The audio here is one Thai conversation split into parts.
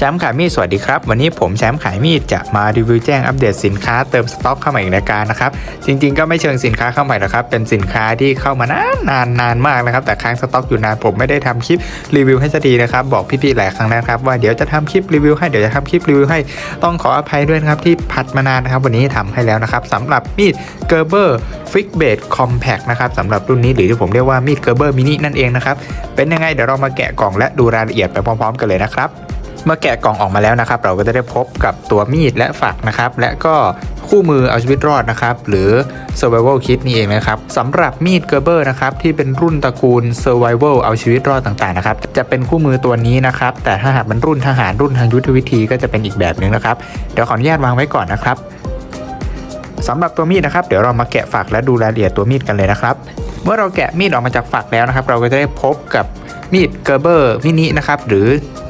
แชมป์ขายมีดสวัสดีครับ วันนี้ผมแชมป์ขายมีดจะมารีวิวแจ้งอัปเดตสินค้าเติมสต็อกเข้ามาอีกรายการนะครับ จริงๆก็ไม่เชิงสินค้าเข้าใหม่หรอกครับ เป็นสินค้าที่เข้ามานานนานนานมากนะครับ แต่ค้างสต็อกอยู่นานผมไม่ได้ทำคลิปรีวิวให้สักทีนะครับ บอกพี่ๆหลายครั้งแล้วครับว่าเดี๋ยวจะทำคลิปรีวิวให้เดี๋ยวจะทำคลิปรีวิวให้ต้องขออภัยด้วยนะครับที่ผัดมานานนะครับ วันนี้ทำให้แล้วนะครับสำหรับมีดเกอร์เบอร์ฟิกเบดคอมแพคนะครับสำหรับรุ่นนี้หรือที่ผมเรียกว่ามีดเกอร์เบอร์มินินั่นเองนะครับเป็นยังไงเดี๋ยวเรามาแกะกล่องและดูรายละเอียดไปพร้อม ๆ กันเลยนะครับ เมื่อแกะกล่องออกมาแล้วนะครับ เราก็จะได้พบกับตัวมีดและฝักนะครับ และก็คู่มือเอาชีวิตรอดนะครับ หรือ survival kit นี่เองนะครับสำหรับมีดเกอร์เบอร์นะครับ ที่เป็นรุ่นตระกูล survival เอาชีวิตรอดต่างๆนะครับ จะเป็นคู่มือตัวนี้นะครับ แต่ถ้าหากมันรุ่นทหารรุ่นทางยุทธวิธีก็จะเป็นอีกแบบหนึ่งนะครับ เดี๋ยวขออนุญาตวางไว้ก่อนนะครับสำหรับตัวมีดนะครับ เดี๋ยวเรามาแกะฝักและดูรายละเอียดตัวมีดกันเลยนะครับ เมื่อเราแกะมีดออกมาจากฝักแล้วนะครับ เราก็จะได้พบกับมีดเกอร์เบอร์มินินะครับหรือ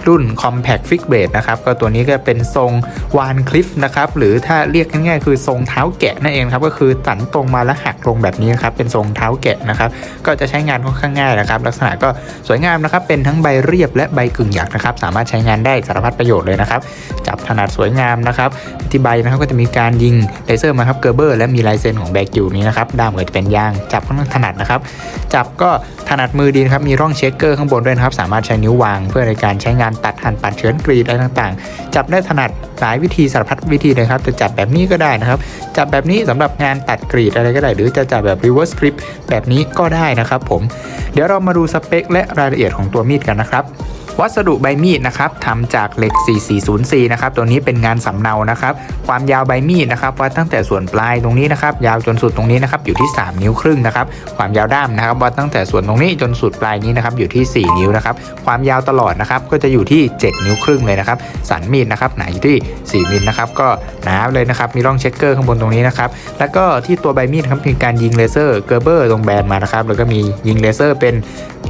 รุ่น Compact Fix Blade นะครับก็ตัวนี้ก็เป็นทรงวานคลิฟนะครับหรือถ้าเรียกง่ายๆคือทรงเท้าแกะนั่นเองครับก็คือตันตรงมาแล้วหักลงแบบนี้นครับเป็นทรงเท้าแกะนะครับก็จะใช้งานค่อนข้างง่ายนะครับลักษณะก็สวยงามนะครับเป็นทั้งใบเรียบและใบกึ่งหยักนะครับสามารถใช้งานได้สารพัดประโยชน์เลยนะครับจับถนัดสวยงามนะครับที่ใบนะครับก็จะมีการยิงเลเซอร์มาครับเกอร์เบอร์และมีลายเซ็นของแบกิวนี้นะครับด้ามก็จะเป็นยางจับค่อนข้างถนัดนะครับจับก็ถนัดมือดีนะครับมีร่องเช็คเกอร์ข้างบนด้วยนะครับสามารถใช้นิ้ววางเพื่อในการใช้งานตัดหั่นปัดเฉือนกรีดอะไรต่างๆ จับได้ถนัดหลายวิธีสารพัดวิธีนะครับจะจับแบบนี้ก็ได้นะครับ จับแบบนี้สำหรับงานตัดกรีดอะไรก็ได้ หรือจะจับแบบ reverse grip แบบนี้ก็ได้นะครับผมเดี๋ยวเรามาดูสเปคและรายละเอียดของตัวมีดกันนะครับ วัสดุใบมีดนะครับทำจากเหล็ก 4404 นะครับ ตัวนี้เป็นงานสำเนานะครับ ความยาวใบมีดนะครับวัดตั้งแต่ส่วนปลายตรงนี้นะครับ ยาวจนสุดตรงนี้นะครับอยู่ที่ 3 นิ้วครึ่งนะครับ ความยาวด้ามนะครับวัดตั้งแต่ส่วนตรงนี้จนสุดปลายนี้นะครับอยู่ที่ 4 นิ้วนะครับ ความยาวตลอดนะครับก็จะอยู่ที่ 7 นิ้วครึ่งเลยนะครับ สันมีดนะครับหนาอยู่ที่ 4มิลนะครับก็หนาเลยนะครับมีร่องเช็คเกอร์ข้างบนตรงนี้นะครับ แล้วก็ที่ตัวใบมีดครับมีการยิงเลเซอร์เกอร์เบอร์ตรงแบนมานะครับแล้วก็มียิงเลเซอร์เป็น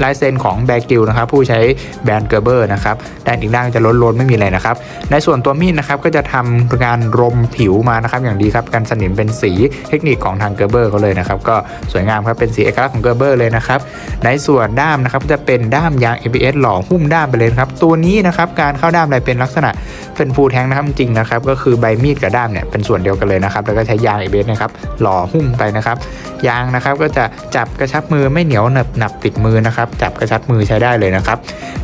ลายเซ็นของแบกิลนะครับผู้ใช้แบรนด์เกอร์เบอร์นะครับด้านอีกด้านจะล้นๆไม่มีอะไรนะครับ ในส่วนตัวมีดนะครับก็จะทำการรมผิวมานะครับอย่างดีครับกันสนิมเป็นสีเทคนิคของทางเกอร์เบอร์เขาเลยนะครับก็สวยงามครับเป็นสีเอกลักษณ์ของเกอร์เบอร์เลยนะครับในส่วนด้ามนะครับจะเป็นด้ามยาง ABS หล่อหุ้มด้ามไปเลยครับตัวนี้นะครับการเข้าด้ามอะไรเป็นลักษณะเป็นฟูแทงนะครับจริงนะครับก็คือใบมีดกับด้ามเนี่ยเป็นส่วนเดียวกันเลยนะครับแล้วก็ใช้ยาง ABS นะครับหล่อหุ้มไปนะครับยางนะครับก็จะจับกระชับมือไม่เหนียวหนับหนับติดมือนะครับจับกระชับมือใช้ได้เลยนะครับ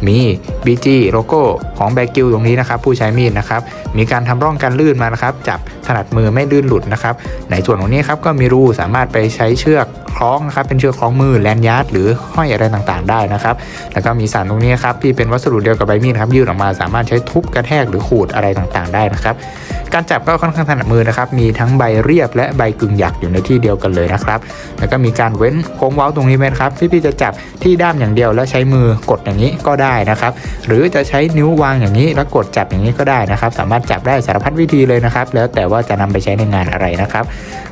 มี BG โลโก้ของแบกิลตรงนี้นะครับผู้ใช้มีดนะครับมีการทำร่องกันลื่นมานะครับจับถนัดมือไม่ลื่นหลุดนะครับในส่วนของนี้ครับก็มีรูสามารถไปใช้เชือกคล้องนะครับเป็นเชือกคล้องมือแลนยาร์ดหรือห้อยอะไรต่างๆ ได้นะครับแล้วก็มีสารตรงนี้ครับที่เป็นวัสดุเดียวกับใบมีดครับยื่นออกมาสามารถใช้ทุบกระแทกหรือขูดอะไรต่างๆ ได้นะครับ การจับก็ค่อนข้างถนัดมือนะครับ มีทั้งใบเรียบและใบกึ่งหยักอยู่ในที่เดียวกันเลยนะครับ แล้วก็มีการเว้นโค้งเว้าตรงนี้ไหมครับที่พี่จะจับที่ด้ามอย่างเดียวแล้วใช้มือกดอย่างนี้ก็ได้นะครับ หรือจะใช้นิ้ววางอย่างนี้แล้วกดจับอย่างนี้ก็ได้นะครับ สามารถจับได้สารพัดวิธีเลยนะครับ แล้วแต่ว่าจะนำไปใช้ในงานอะไรนะครับ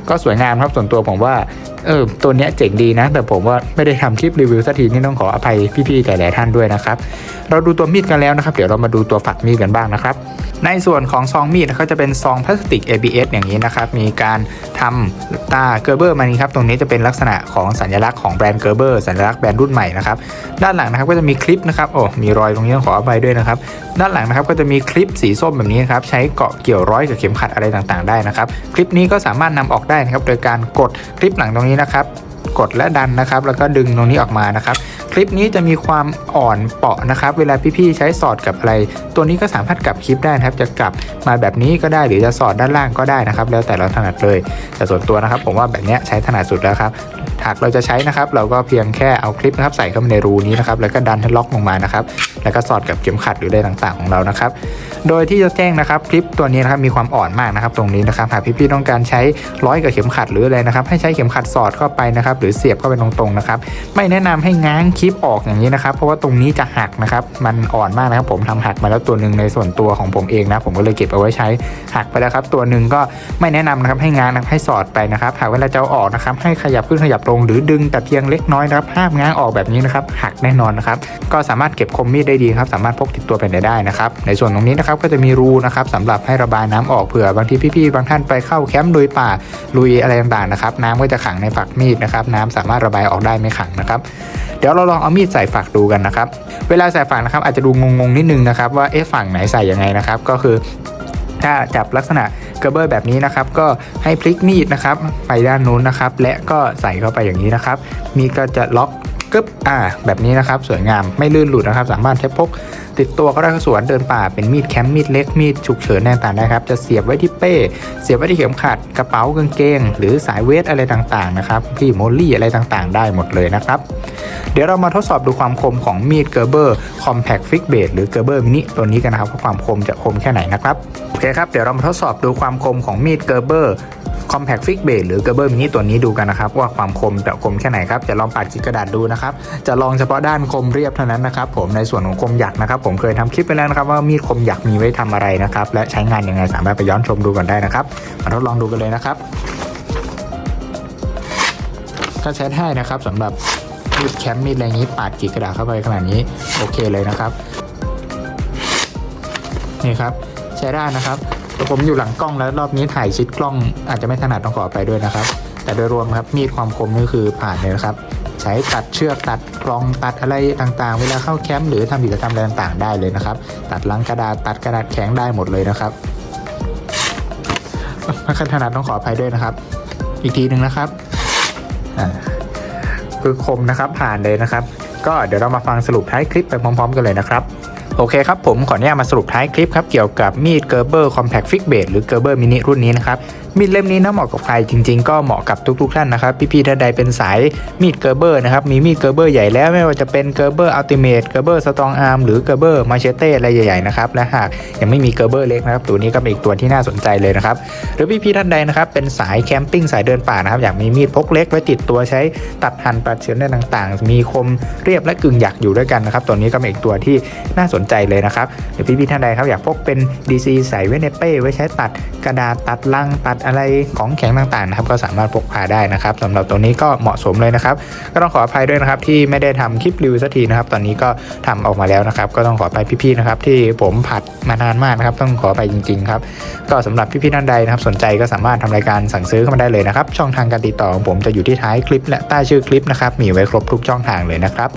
ก็สวยงามครับส่วนตัวผมว่าเออตัวเนี้ยเจ๋งดีนะ แต่ผมว่าไม่ได้ทำคลิปรีวิวสักทีนี่ต้องขออภัยพี่ๆหลายๆท่านด้วยนะครับ เราดูตัวมีดกันแล้วนะครับ เดี๋ยวเรามาดูตัวฝักมีดกันบ้างนะครับ ในส่วนของซองมีดเขาจะเป็นซองพลาสติก ABS อย่างนี้นะครับ มีการทำตาเกอร์เบอร์มานี้ครับ ตรงนี้จะเป็นลักษณะของสัญลักษณ์ของแบรนด์เกอร์เบอร์สัญลักษณ์แบรนด์รุ่นใหม่นะครับ ด้านหลังนะครับก็จะมีคลิปนะครับ โอ้ มีรอยตรงนี้ต้องขออภัยด้วยนะครับ ด้านหลังนะครับก็จะมีคลิปสีส้มแบบนี้ครับ ใช้เกาะเกี่ยวร้อยกับเข็มขัดอะไรต่างๆ ได้นะครับ คลิปนี้ก็สามารถนำออกได้นะครับ โดยการกดคลิปหลังตรงนี้นะครับ กดและดันนะครับ แล้วก็ดึงตรงนี้ออกมานะครับ คลิปนี้จะมีความอ่อนเปาะนะครับ เวลาพี่ๆใช้สอดกับอะไร ตัวนี้ก็สามารถกลับคลิปได้นะครับ จะกลับมาแบบนี้ก็ได้หรือจะสอดด้านล่างก็ได้นะครับ แล้วแต่เราถนัดเลย แต่ส่วนตัวนะครับ ผมว่าแบบนี้ใช้ถนัดสุดแล้วครับ หากเราจะใช้นะครับ เราก็เพียงแค่เอาคลิปนะครับใส่เข้าไปในรูนี้นะครับแล้วก็ดันให้ล็อกลงมานะครับแล้วก็สอดกับเข็มขัดหรืออะไรต่างๆของเรานะครับ โดยที่จะแจ้งนะครับคลิปตัวนี้นะครับมีความอ่อนมากนะครับ ตรงนี้นะครับหากพี่ๆต้องการใช้ร้อยกับเข็มขัดหรืออะไรนะครับ ให้ใช้เข็มขัดสอดเข้าไปนะครับ หรือเสียบเข้าไปตรงๆนะครับ ไม่แนะนำให้ง้างคลิปออกอย่างนี้นะครับ เพราะว่าตรงนี้จะหักนะครับมันอ่อนมากนะครับ ผมทำหักมาแล้วตัวหนึ่งในส่วนตัวของผมเองนะผมก็เลยเก็บเอาไว้ใช้หักไปแล้วครับ ตัวหนึ่งก็ไม่แนะนำนะครับให้ง้างนะครับให้สอดไปนะครับหากเวลาจะเอาออกนะครับให้ขยับขึ้นขยับลงหรือดึงแต่เพียงเล็กน้อยนะครับห้ามง้างออกแบบนี้นะครับหักแน่นอนนะครับก็สามารถเก็บคมมีดได้ดีครับสามารถพกติดตัวไปไหนได้นะครับในส่วนตรงนี้นะครับก็จะมีรูนะครับสำหรับให้ระบายน้ำออกเผื่อบางทีพี่ๆบางท่านไปเข้าแคมป์ลุยป่าลุยอะไรต่างๆนะครับน้ำก็จะขังในฝักมีดนะครับน้ำสามารถระบายออกได้ไม่ขังนะครับเดี๋ยวเราลองเอามีดใส่ฝักดูกันนะครับเวลาใส่ฝักนะครับอาจจะดูงงๆนิดนึงนะครับว่าเอ๊ะฝั่งไหนใส่ยังไงนะครับก็คือถ้าจับลักษณะ กระเบอร์แบบนี้นะครับ ก็ให้พลิกมีดนะครับ ไปด้านนู้นนะครับ และก็ใส่เข้าไปอย่างนี้นะครับ มีก็จะล็อกกึ๊บอ่า แบบนี้นะครับ สวยงามไม่ลื่นหลุดนะครับ สามารถใช้พกติดตัวก็ได้สวนเดินป่าเป็นมีดแคมป์มีดเล็กมีดฉุกเฉินต่างๆนะครับ จะเสียบไว้ที่เป้ เสียบไว้ที่เข็มขัดกระเป๋ากางเกง หรือสายเวทอะไรต่างๆนะครับที่โมลี่อะไรต่างๆ ได้หมดเลยนะครับ เดี๋ยวเรามาทดสอบดูความคมของมีดเกอร์เบอร์คอมแพคฟิกเบดหรือเกอร์เบอร์มินิตัวนี้กันนะครับว่าความคมจะคมแค่ไหนนะครับโอเคครับเดี๋ยวเรามาทดสอบดูความคมของมีดเกอร์เบอร์คอมแพคฟิกเบดหรือเกอร์เบอร์มินิตัวนี้ดูกันนะครับ ว่าความคมจะคมแค่ไหนครับจะลองปาดจิกกระดาษดูนะครับ จะลองเฉพาะด้านคมเรียบเท่านั้นนะครับ ผมในส่วนของคมหยักนะครับ ผมเคยทำคลิปไปแล้วนะครับ ว่ามีดคมหยักมีไว้ทำอะไรนะครับ และใช้งานยังไงสามารถไปย้อนชมดูกันได้นะครับมาทดลองดูกันเลยนะครับก็ใช้ได้นะครับสำหรับ มีดแคมป์มีดอะไรอย่างนี้ปาดกรีดกระดาษเข้าไปขนาดนี้โอเคเลยนะครับ นี่ครับใช้ได้นะครับแต่ผมอยู่หลังกล้องแล้วรอบนี้ถ่ายชิดกล้องอาจจะไม่ถนัดต้องขอไปด้วยนะครับ แต่โดยรวมครับมีดความคมนี่คือผ่านเลยนะครับ ใช้ตัดเชือกตัดกลองตัดอะไรต่างๆ เวลาเข้าแคมป์หรือทำกิจกรรมอะไรต่างๆได้เลยนะครับ ตัดลังกระดาษตัดกระดาษแข็งได้หมดเลยนะครับไม่ถนัดต้องขออภัยด้วยนะครับ อีกทีหนึ่งนะครับอ่า คือคมนะครับผ่านเลยนะครับ ก็เดี๋ยวเรามาฟังสรุปท้ายคลิปไปพร้อม ๆ กันเลยนะครับโอเคครับผมขออนุญาตมาสรุปท้ายคลิปครับเกี่ยวกับมีดเกอร์เบอร์คอมแพคฟิกเบดหรือเกอร์เบอร์มินิรุ่นนี้นะครับ มีดเล่มนี้นะเหมาะกับใครจริง ๆ ก็เหมาะกับทุกๆท่านนะครับพี่ๆท่านใดเป็นสายมีดเกอร์เบอร์นะครับมีมีดเกอร์เบอร์ใหญ่แล้วไม่ว่าจะเป็นเกอร์เบอร์อัลติเมทเกอร์เบอร์สตองอาร์มหรือเกอร์เบอร์มาเชเต้อะไรใหญ่ๆนะครับและหากยังไม่มีเกอร์เบอร์เล็กนะครับตัวนี้ก็เป็นอีกตัวที่น่าสนใจเลยนะครับหรือพี่ๆท่านใดนะครับเป็นสายแคมปิ้งสายเดินป่านะครับอยากมีมีดพกเล็กไว้ติดตัวใช้ตัดหั่นปัดเฉือนได้ต่างๆ มีคมเรียบและกึ่งหยักอยู่ด้วยกันนะครับตัวนี้ก็เป็นอีกตัวที่น่าสนใจเลยนะครับหรือพี่ๆท่านใดครับอยากพกเป็น DC ใส่ไว้ในเป้ไว้ใช้ตัดกระดาษตัดลังตัดอะไรของแข็งต่างๆนะครับก็สามารถพกพาได้นะครับสำหรับตัวนี้ก็เหมาะสมเลยนะครับ ก็ต้องขออภัยด้วยนะครับที่ไม่ได้ทำคลิปรีวิวสักทีนะครับ ตอนนี้ก็ทำออกมาแล้วนะครับ ก็ต้องขอไปพี่ๆนะครับที่ผมผัดมานานมากนะครับ ต้องขอไปจริงๆครับก็สำหรับพี่ๆท่านใดนะครับ สนใจก็สามารถทำรายการสั่งซื้อเข้ามาได้เลยนะครับ ช่องทางการติดต่อของผมจะอยู่ที่ท้ายคลิปและใต้ชื่อคลิปนะครับมีไว้ครบทุกช่องทางเลยนะครับ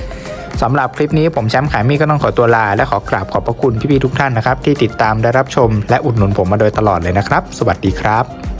สำหรับคลิปนี้ผมแชมป์ขายมีก็ต้องขอตัวลา และขอกราบขอบพระคุณพี่ๆทุกท่านนะครับ ที่ติดตามได้รับชมและอุดหนุนผมมาโดยตลอดเลยนะครับ สวัสดีครับ